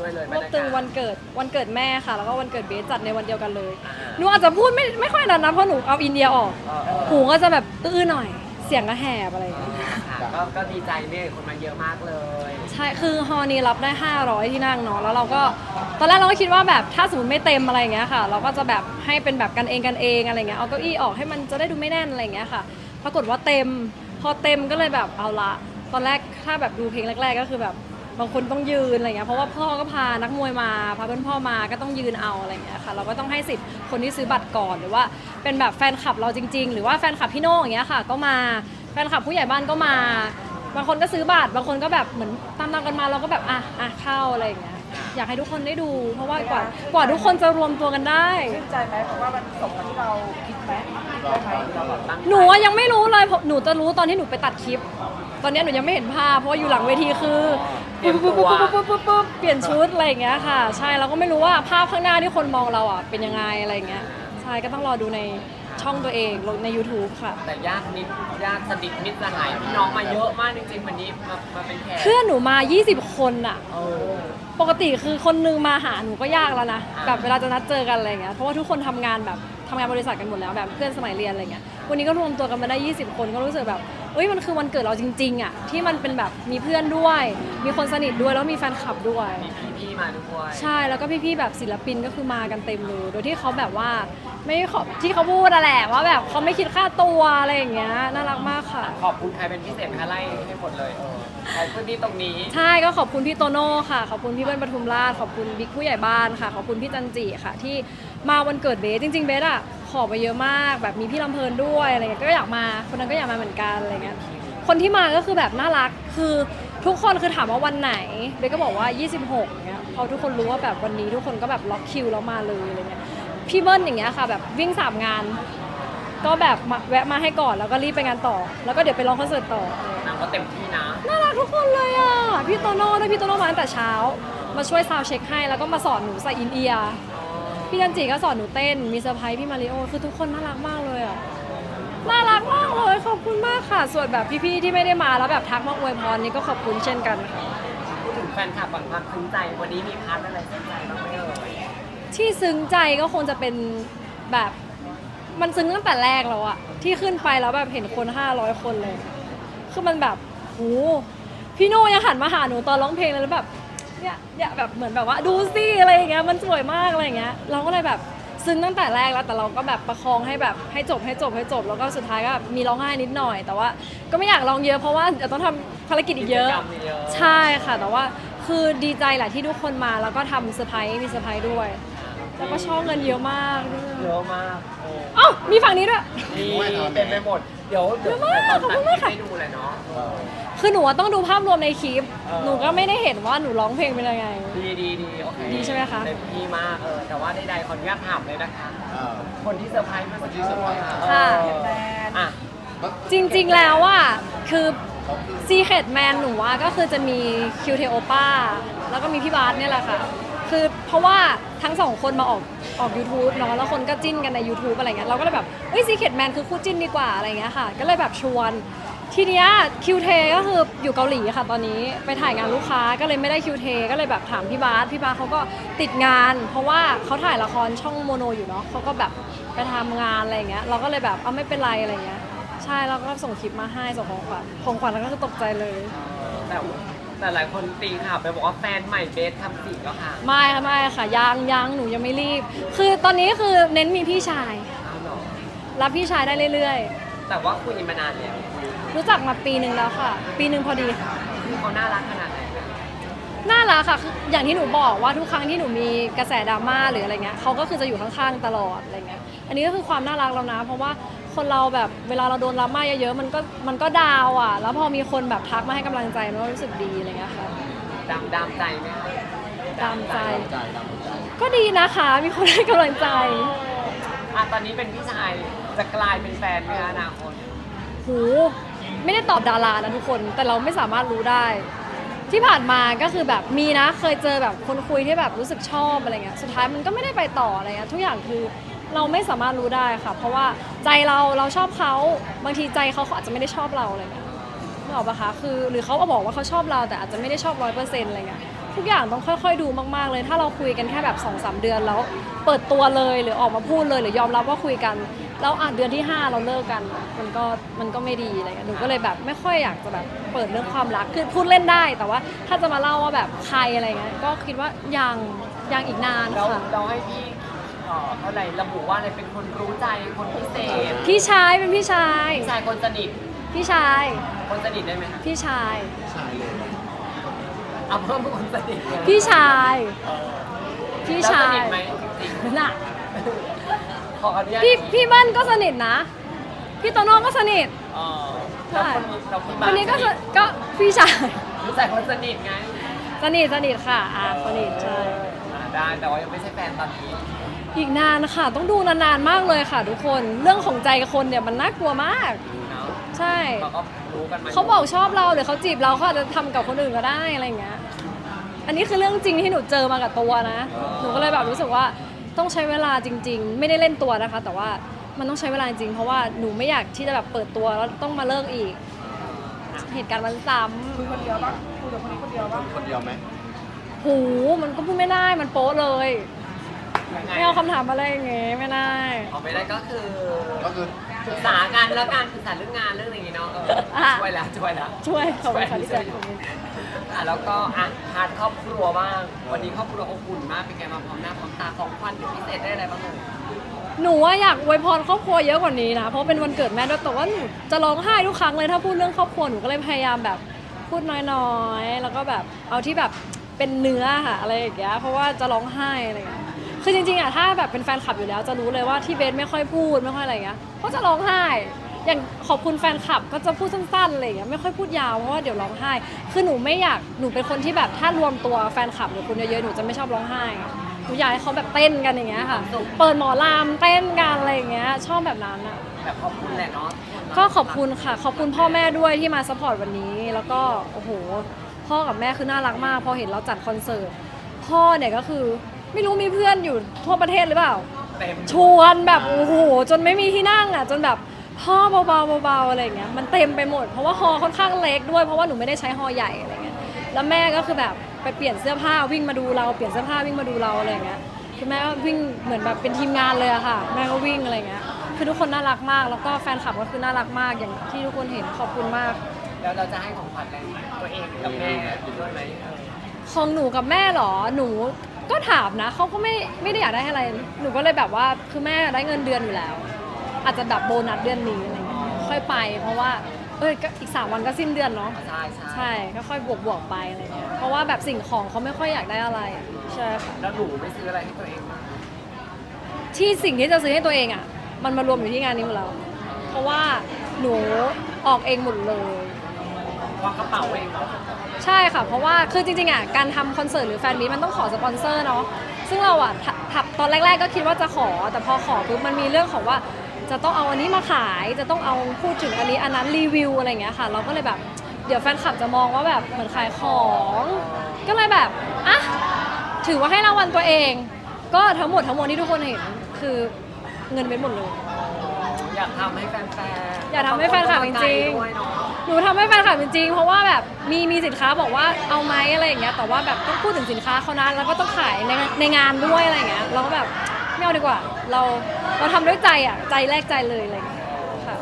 ด้วยเลยรวบตึงวันเกิดวันเกิดแม่ค่ะ แล้วก็วันเกิดเบสจัดในวันเดียวกันเลยอ่าหนูอาจจะพูดไม่ไม่ค่อยนั้นนะเพราะหนูเอาอินเดียออกเออเออหูก็จะแบบอื้อหน่อย เสียงก็แหบอะไรอย่างเงี้ยค่ะก็ก็ดีใจเนี่ยคนมาเยอะมากเลย ใช่คือฮอลนี้รับได้ 500 ที่นั่งเนาะแล้วเราก็ตอนแรกเราก็คิดว่าแบบถ้าสมมติไม่เต็มอะไรอย่างเงี้ยค่ะ เราก็จะแบบให้เป็นแบบกันเองกันเองอะไรเงี้ยเอาเก้าอี้ออกให้มันจะได้ดูไม่แน่นอะไรอย่างเงี้ยค่ะปรากฏว่าเต็ม พอเต็มก็เลยแบบเอาละตอนแรกถ้าแบบดูเพลงแรก ๆ ก็คือแบบ บางคนต้องยืนอะไรเงี้ยเพราะว่าพ่อก็พานักมวยมาพาเพื่อนพ่อมาก็ต้องยืนเอาอะไรเงี้ยค่ะเราก็ต้องให้สิทธิ์คนที่ซื้อบัตรก่อนหรือว่าเป็นแบบแฟนคลับเราจริง ๆ หรือว่าแฟนคลับพี่โน่อย่างเงี้ยค่ะ ก็มาแฟนคลับผู้ใหญ่บ้านก็มา บางคนก็ซื้อบัตรบางคนก็แบบเหมือนตามๆกันมาเราก็แบบอะอะเข้าอะไรอย่างเงี้ย อยากให้ทุกคนได้ดู เพราะว่ากว่ากว่าทุกคนจะรวมตัวกันได้ ชื่นใจไหมเพราะว่ามันสมกับที่เราคิดไหมได้ไหมเราแบบตั้งใจหนูอะยังไม่รู้เลยเพราะหนูจะรู้ตอนที่หนูไปตัดคลิป ตอนเนี้ยหนูยังไม่เห็นภาพเพราะว่าอยู่หลังเวทีคือปุ๊บปุ๊บปุ๊บปุ๊บปุ๊บปุ๊บปุ๊บเปลี่ยนชุดอะไรอย่างเงี้ยค่ะ ใช่เราก็ไม่รู้ว่าภาพข้างหน้าที่คนมองเราอะเป็นยังไงอะไรอย่างเงี้ยใช่ก็ต้องรอดูใน ช่องตัวเองลงใน YouTube ค่ะ แต่ญาติมิตรญาติสนิทมิตรสหายพี่น้องมาเยอะมากจริงๆวันนี้มามาเป็นแขกเพื่อนหนูมา 20 คนอะเออปกติคือคนนึงมาหาหนูก็ยากแล้วนะ แบบเวลาจะนัดเจอกันอะไรเงี้ย เพราะว่าทุกคนทำงานแบบทำงานบริษัทกันหมดแล้วแบบเพื่อนสมัยเรียนอะไรเงี้ย วันนี้ก็รวมตัวกันมาได้ 20 คนก็รู้สึกแบบ เอ้ยมันคือวันเกิดเราจริงๆอะที่มันเป็นแบบมีเพื่อนด้วย มีคนสนิทด้วยแล้วมีแฟนคลับด้วย มีพี่ๆมาด้วยใช่แล้วก็พี่ๆแบบศิลปินก็คือมากันเต็มเลยโดยที่เขาแบบว่าไม่ขอที่เขาพูดอะแหละว่าแบบเขาไม่คิดค่าตัวอะไรอย่างเงี้ยน่ารักมากค่ะ ขอบคุณใครเป็นพิเศษไหมคะไล่ให้หมดเลยเออ ขอบคุณที่ตรงนี้ ใช่ก็ขอบคุณพี่โตโน่ค่ะ ขอบคุณพี่เบิ้ลปทุมราชขอบคุณบิ๊กผู้ใหญ่บ้านค่ะ ขอบคุณพี่จันจิค่ะ ที่มาวันเกิดเบสจริง ๆเบสอะขอไปเยอะมาก แบบมีพี่ลำเพลินด้วยอะไรเงี้ยก็อยากมาคนนั้นก็อยากมาเหมือนกันอะไรเงี้ยคนที่มาก็คือแบบน่ารักคือทุกคนคือถามว่าวันไหนเบสก็บอกว่า 26เงี้ยพอทุกคนรู้ว่าแบบวันนี้ทุกคนก็แบบล็อกคิวแล้วมาเลยอะไรเงี้ยพี่เบิ้ลอย่างเงี้ยค่ะ แบบวิ่งสามงาน ก็แบบมาแวะมาให้ก่อนแล้วก็รีบไปงานต่อ แล้วก็เดี๋ยวไปร้องคอนเสิร์ตต่อ เต็มที่นะน่ารักทุกคนเลยอะ พี่โตโน่ด้วยพี่โตโน่มาตั้งแต่เช้า มาช่วยซาวด์เช็คให้ แล้วก็มาสอนหนูใส่อินเอียร์พี่จันจีก็สอนหนูเต้น มีเซอร์ไพรส์พี่มาริโอ คือทุกคนน่ารักมากเลยอะ น่ารักมากเลย ขอบคุณมากค่ะ ส่วนแบบพี่ๆที่ไม่ได้มาแล้วแบบทักมาอวยพรนี่ก็ขอบคุณเช่นกันค่ะ พูดถึงแฟนคลับก่อนความซึ้งใจ วันนี้มีพาร์ทอะไรซึ้งใจบ้างไหมเอ่ยที่ซึ้งใจก็คงจะเป็นแบบมันซึ้งตั้งแต่แรกแล้วอะที่ขึ้นไปแล้วแบบเห็นคน 500 คนเลย คือมันแบบโหพี่โน่ยังหันมาหาหนูตอนร้องเพลงเลยแล้วแบบเนี่ยเนี่ยแบบเหมือนแบบว่าดูสิอะไรอย่างเงี้ยมันสวยมากอะไรอย่างเงี้ยเราก็เลยแบบซึ้งตั้งแต่แรกแล้วแต่เราก็แบบประคองให้แบบให้จบให้จบให้จบ แล้วก็สุดท้ายก็แบบมีร้องไห้นิดหน่อย แต่ว่าก็ไม่อยากร้องเยอะเพราะว่าเดี๋ยวต้องทำภารกิจอีกเยอะ กิจกรรมเยอะ ใช่ค่ะ แต่ว่าคือดีใจแหละที่ทุกคนมาแล้วก็ทำเซอร์ไพรส์มีเซอร์ไพรส์ด้วย แล้วก็ช่อเงินเยอะมากด้วยเยอะมากโอ้เอ้ามีฝั่งนี้ด้วยมีเต็มไปหมด เดี๋ยวเดี๋ยวเยอะมากตอนขอบตัดคุณคลิมากค่ะปให้ดูเลยเนาะ คือหนูอะต้องดูภาพรวมในคลิป เออ หนูก็ไม่ได้เห็นว่าหนูร้องเพลงเป็นยังไง ดีดีดีโอเคดีใช่ไหมคะ เต็มที่มากเออแต่ว่าใดๆขออนุญาตถามเลยนะคะ เออ คนที่เซอร์ไพรส์เมื่อสักครู่ค่ะ เอออะ จริงๆแล้วอะคือซีเคดแมนหนูว่าก็คือจะมีคิวเทโอป้าแล้วก็มีพี่บาสเนี่ยแหละค่ะ คือเพราะว่าทั้งสองคนมาออกออก YouTube เนาะแล้วคนก็จิ้นกันใน YouTube อะไรเงี้ยเราก็เลยแบบเฮ้ยซีเคดแมนคือคู่จิ้นดีกว่าอะไรเงี้ยค่ะ ก็เลยแบบชวน ทีเนี้ยคิวเทก็คืออยู่เกาหลีค่ะตอนนี้ไปถ่ายงานลูกค้าก็เลยไม่ได้คิวเทก็เลยแบบถามพี่บาสพี่บาสเขาก็ติดงาน เพราะว่าเขาถ่ายละครช่องโมโนอยู่เนาะเขาก็แบบไปทำงานอะไรเงี้ยเราก็เลยแบบเอาไม่เป็นไรอะไรเงี้ยใช่แล้วก็ส่งคลิปมาให้ส่งของขวัญของขวัญแล้วก็คือตกใจเลย แต่ แต่หลายคนตีข่าวไปบอกว่าแฟนใหม่เบสทำสีแล้วค่ะไม่ค่ะไม่ค่ะยังยังหนูยังไม่รีบ คือตอนนี้คือเน้นมีพี่ชาย เอาเหรอรับพี่ชายได้เรื่อยแต่ว่าคุยกันมานานแล้วๆ รู้จักมาปีหนึ่งแล้วค่ะ ปีหนึ่งพอดีค่ะคือเขาน่ารักขนาดไหนคะน่ารักค่ะคืออย่างที่หนูบอกว่าทุกครั้งที่หนูมีกระแสดราม่าหรืออะไรเงี้ยเขาก็คือจะอยู่ข้างๆตลอดอะไรเงี้ยอันนี้ก็คือความน่ารักเรานะ เพราะว่า คนเราแบบเวลาเราโดนดราม่าเยอะๆมันก็มันก็ดาวอะ แล้วพอมีคนแบบทักมาให้กำลังใจมันก็รู้สึกดีอะไรเงี้ยค่ะดำดำใจไหมคะดามใจ ใจดำหัวใจก็ดีนะคะ มีคนให้กำลังใจอะตอนนี้เป็นพี่ชายจะกลายเป็นแฟนไหมคะอนาคตหูไม่ได้ตอบดารานะทุกคน แต่เราไม่สามารถรู้ได้ ที่ผ่านมาก็คือแบบมีนะ เคยเจอแบบคนคุยที่แบบรู้สึกชอบอะไรเงี้ย สุดท้ายมันก็ไม่ได้ไปต่ออะไรเงี้ย ทุกอย่างคือ เราไม่สามารถรู้ได้ค่ะ เพราะว่าใจเราเราชอบเขาบางทีใจเขาเขาอาจจะไม่ได้ชอบเราอะไรเงี้ยนึกออกปะคะคือหรือเขาบอกว่าเขาชอบเราแต่อาจจะไม่ได้ชอบร้อยเปอร์เซ็นต์อะไรเงี้ยทุกอย่างต้องค่อยๆดูมากๆเลย ถ้าเราคุยกันแค่แบบ2อสเดือนแล้วเปิดตัวเลยหรือออกมาพูดเลยหรือยอมรับว่าคุยกัน แล้วอะเดือนที่ 5 เราเลิกกัน มันก็มันก็ไม่ดีอะไรเงี้ยหนูก็เลยแบบไม่ค่อยอยากจะแบบเปิดเรื่องความรักคือพูดเล่นได้ แต่ว่าถ้าจะมาเล่าว่าแบบใครอะไรเงี้ยก็คิดว่ายังยังอีกนานเราค่ะ เราให้พี่ อ่อเท่าไหร่ระบุว่าอะไรเป็นคนรู้ใจคนพิเศษพี่ชายเป็นพี่ชาย พี่ชายคนสนิทพี่ชาย คนสนิทได้ไหมคะพี่ชาย ชายเลยเอาเพิ่มเป็นคนสนิทเลยพี่ชาย เออพี่แล้วชาสยนิทไหมจริงน่ะๆขออนุญาตพี่พี่เบิ้ลก็สนิทนะ พี่โตโน่ก็สนิท เออแล้วคนนี้เราพี่บ้าคนนี้ก็สสนิทก็พี่ชาย รู้จักคนสนิทไงสนิทสนิทค่ะอ่าสนิทใช่ อ่าได้แต่ว่ายังไม่ใช่แฟนตอนนี้ อีกนานค่ะ ต้องดูนานๆมากเลยค่ะ ทุกคนเรื่องของใจคนเนี่ยมันน่ากลัวมาก เนาะใช่ เราก็รู้กันมาเขาบอกชอบเราหรือเขาจีบเราเขาอาจจะทำกับคนอื่นก็ได้อะไรอย่างเงี้ย อันนี้คือเรื่องจริงที่หนูเจอมากับตัวนะ หนูก็เลยแบบรู้สึกว่าต้องใช้เวลาจริง ๆ ไม่ได้เล่นตัวนะคะ แต่ว่ามันต้องใช้เวลาจริงเพราะว่าหนูไม่อยากที่จะแบบเปิดตัวแล้วต้องมาเลิกอีก เหตุการณ์มันซ้คุยคนเดียวบ้างคุยกับคนนี้คนเดียวบ้างคนเดียวไหมำหูมันก็พูดไม่ได้มันโป๊ะเลยยัง ไงไม่เอาคำถามอะไรอย่างเงี้ยไม่ได้เอาไม่ได้ก็คือก็คือศึกษากันแล้วการศึกษาเรื่องงานเรื่องอะไรอย่างงี้เนาะเอออะช่วยแล้วช่วยแล้วช่วยขอบคุณค่ะพี่แจ๊คขอบคุณอะแล้วก็อะพาร์ทครอบครัวบ้าง วันนี้ครอบครัวอบอุ่นมากเป็นไงมาพร้อมหน้าพร้อมตาของขวัญพิเศษได้อะไรบ้างเอ่ยหนูว่าอยากอวยพรครอบครัวเยอะกว่านี้นะ เพราะเป็นวันเกิดแม่ด้วยแต่ว่าหนูจะร้องไห้ทุกครั้งเลยถ้าพูดเรื่องครอบครัวหนูก็เลยพยายามแบบพูดน้อยๆ แล้วก็แบบเอาที่แบบเป็นเนื้อค่ะอะไรอย่างเงี้ยเพราะว่าจะร้องไห้อะไรอย่างเงี้ย คือจริงๆอะถ้าแบบเป็นแฟนคลับอยู่แล้วจะรู้เลยว่าที่เบสไม่ค่อยพูดไม่ค่อยอะไรอย่างเงี้ยก็จะร้องไห้ อย่างขอบคุณแฟนคลับก็จะพูดสั้นๆอะไรอย่างเงี้ยไม่ค่อยพูดยาวเพราะว่าเดี๋ยวร้องไห้ คือหนูไม่อยากหนูเป็นคนที่แบบถ้ารวมตัวแฟนคลับหรือคนเยอะๆหนูจะไม่ชอบร้องไห้หนูอยากให้เขาแบบเต้นกันอย่างเงี้ยค่ะ เปิดหมอลำเต้นกันอะไรอย่างเงี้ยชอบแบบนั้นอะ แบบขอบคุณแหละเนาะก็ขอบคุณค่ะ ขอบคุณพ่อแม่ด้วยที่มาซัพพอร์ตวันนี้ แล้วก็โอ้โห พ่อกับแม่คือน่ารักมาก พอเห็นเราจัดคอนเสิร์ต พ่อเนี่ยก็คือ ไม่รู้มีเพื่อนอยู่ทั่วประเทศหรือเปล่า เต็มชวนแบบโอ้โหจนไม่มีที่นั่งอะ จนแบบพ่อเบาๆเบาๆอะไรอย่างเงี้ยมันเต็มไปหมดเพราะว่าฮอค่อนข้างเล็กด้วยเพราะว่าหนูไม่ได้ใช้ฮอใหญ่อะไรเงี้ยแล้วแม่ก็คือแบบไปเปลี่ยนเสื้อผ้าวิ่งมาดูเราเปลี่ยนเสื้อผ้าวิ่งมาดูเราอะไรอย่างเงี้ยคือแม่ก็วิ่งเหมือนแบบเป็นทีมงานเลยอะค่ะ แม่ก็วิ่งอะไรเงี้ยคือทุกคนน่ารักมาก แล้วก็แฟนคลับก็คือน่ารักมากอย่างที่ทุกคนเห็นขอบคุณมาก แล้วเราจะให้ของขวัญอะไรตัวเองกับแม่ด้วยไหมเออของหนูกับแม่เหรอ หนู ก็ถามนะเขาก็ไม่ไม่ได้อยากได้อะไรหนูก็เลยแบบว่าคือแม่ได้เงินเดือนอยู่แล้ว อาจจะแบบโบนัสเดือนนี้อะไรเงี้ยค่อยไป เพราะว่าเอ้ยก็อีกสามวันก็สิ้นเดือนเนาะใช่ใช่ใช่ก็ค่อยบวกบวกๆไปอะไรเงี้ยเพราะว่าแบบสิ่งของเขาไม่ค่อยอยากได้อะไรอะใช่ค่ะแล้วหนูไม่ซื้ออะไรให้ตัวเองบ้างที่สิ่งที่จะซื้อให้ตัวเองอะ มันมารวมอยู่ที่งานนี้หมดแล้วเพราะว่าหนูออกเองหมดเลย วางกระเป๋าเองเหรอ ใช่ค่ะ เพราะว่าคือจริงๆอะการทำคอนเสิร์ตหรือแฟนมีตมันต้องขอสปอนเซอร์เนาะซึ่งเราอะทำทำตอนแรก ๆ ก็คิดว่าจะขอ แต่พอขอปุ๊บมันมีเรื่องของว่า จะต้องเอาอันนี้มาขาย จะต้องเอาพูดถึงอันนี้อันนั้นรีวิวอะไรอย่างเงี้ยค่ะ เราก็เลยแบบเดี๋ยวแฟนคลับจะมองว่าแบบเหมือนขายของ ก็เลยแบบอะถือว่าให้รางวัลตัวเอง ก็ทั้งหมดทั้งมวลที่ทุกคนเห็นคือเงินเป็นหมดเลย อยากทำให้แฟนๆอยากทำให้แฟนคลับจริงๆ ด้วยเนาะ หนูทำให้แฟนคลับจริงๆ เพราะว่าแบบมีมีสินค้าบอกว่าเอาไหมอะไรอย่างเงี้ย แต่ว่าแบบต้องพูดถึงสินค้าเขานะแล้วก็ต้องขายในในงานด้วยอะไรอย่างเงี้ย เราก็แบบไม่เอาดีกว่า เราเราทำด้วยใจอะ ใจแรกใจเลยอะไรอย่างเงี้ยค่ะ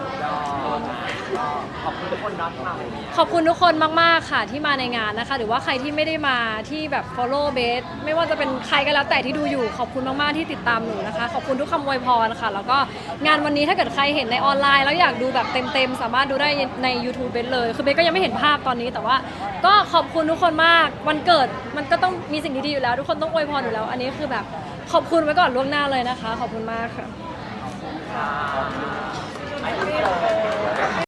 ขอบคุณทุกคนนาะที่มาวันนี้ขอบคุณทุกคนมาก ๆ ค่ะที่มาในงานนะคะ หรือว่าใครที่ไม่ได้มาที่แบบ follow base ไม่ว่าจะเป็นใครก็แล้วแต่ที่ดูอยู่ ขอบคุณมาก ๆ ที่ติดตามหนูนะคะ ขอบคุณทุกคำอวยพรค่ะ แล้วก็งานวันนี้ถ้าเกิดใครเห็นในออนไลน์ แล้วอยากดูแบบเต็ม ๆ สามารถดูได้ใน YouTube เบสเลย คือเบสก็ยังไม่เห็นภาพตอนนี้ แต่ว่า ก็ขอบคุณทุกคนมาก วันเกิดมันก็ต้องมีสิ่งดีๆอยู่แล้ว ทุกคนต้องอวยพรอยู่แล้ว อันนี้คือแบบขอบคุณไว้ก่อนล่วงหน้าเลยนะคะ ขอบคุณมากค่ะ ค่ะ